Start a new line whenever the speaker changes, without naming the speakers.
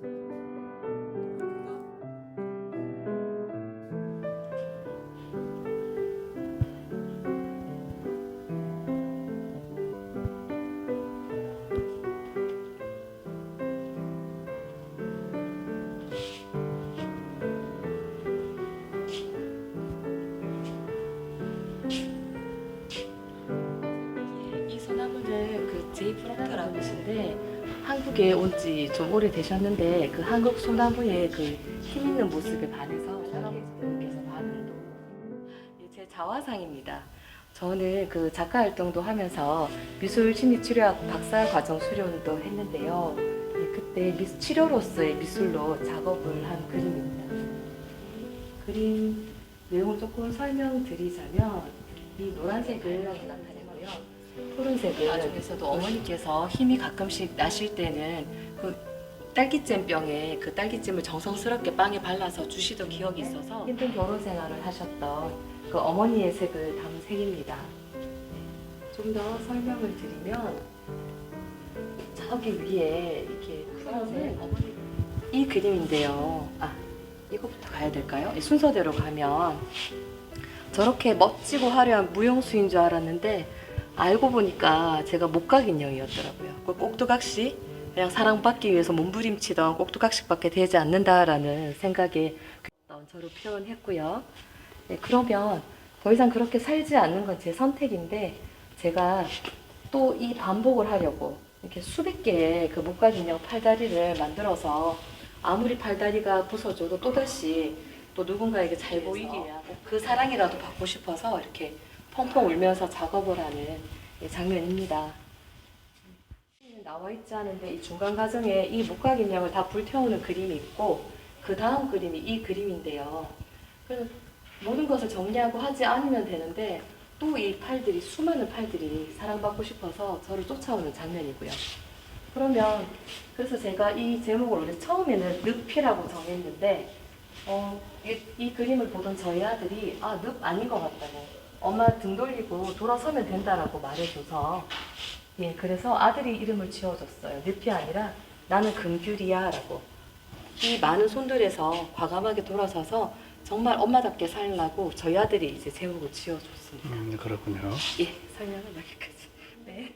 이 소나무는 그 제이 프로크라고 계신데 한국에 온 지 좀 오래 되셨는데 그 한국 소나무의 그 힘 있는 모습에 반해서 할아버지께서 반응도 예, 제 자화상입니다. 저는 그 작가 활동도 하면서 미술 심리 치료학 박사 과정 수련도 했는데요. 예, 그때 미- 치료로서의 미술로 작업을 한 그림입니다. 그림 내용을 조금 설명드리자면 이 노란색을 나타내고요. 푸른색을 나중에서도 어머니께서 힘이 가끔씩 나실 때는 그 딸기잼 병에 그 딸기잼을 정성스럽게 빵에 발라서 주시던 기억이 있어서 힘든 결혼 생활을 하셨던 그 어머니의 색을 담은 색입니다. 좀 더 설명을 드리면 저기 위에 이렇게 푸른색 어머니 이 그림인데요. 아 이거부터 가야 될까요? 이 순서대로 가면 저렇게 멋지고 화려한 무용수인 줄 알았는데 알고 보니까 제가 목각 인형이었더라고요. 그 꼭두각시 그냥 사랑받기 위해서 몸부림치던 꼭두각시밖에 되지 않는다라는 생각에 저를 표현했고요. 네, 그러면 더 이상 그렇게 살지 않는 건 제 선택인데 제가 또 이 반복을 하려고 이렇게 수백 개의 그 목각 인형 팔다리를 만들어서 아무리 팔다리가 부서져도 또다시 또 누군가에게 잘 보이기 위한 그 사랑이라도 받고 싶어서 이렇게 펑펑 울면서 작업을 하는 이 장면입니다. 나와 있지 않은데 이 중간 과정에 이 목각 인형을 다 불태우는 그림이 있고 그 다음 그림이 이 그림인데요. 그래서 모든 것을 정리하고 하지 않으면 되는데 또 이 팔들이 수많은 팔들이 사랑받고 싶어서 저를 쫓아오는 장면이고요. 그러면 그래서 제가 이 제목을 원래 처음에는 늪이라고 정했는데 어, 이, 이 그림을 보던 저희 아들이 아, 늪 아닌 것 같다고 엄마 등 돌리고 돌아서면 된다라고 말해줘서 예, 그래서 아들이 이름을 지어줬어요. 늪이 아니라 나는 금귤이야라고. 이 많은 손들에서 과감하게 돌아서서 정말 엄마답게 살라고 저희 아들이 이제 제목을 지어줬습니다.
음, 그렇군요.
예, 설명은 여기까지. 네.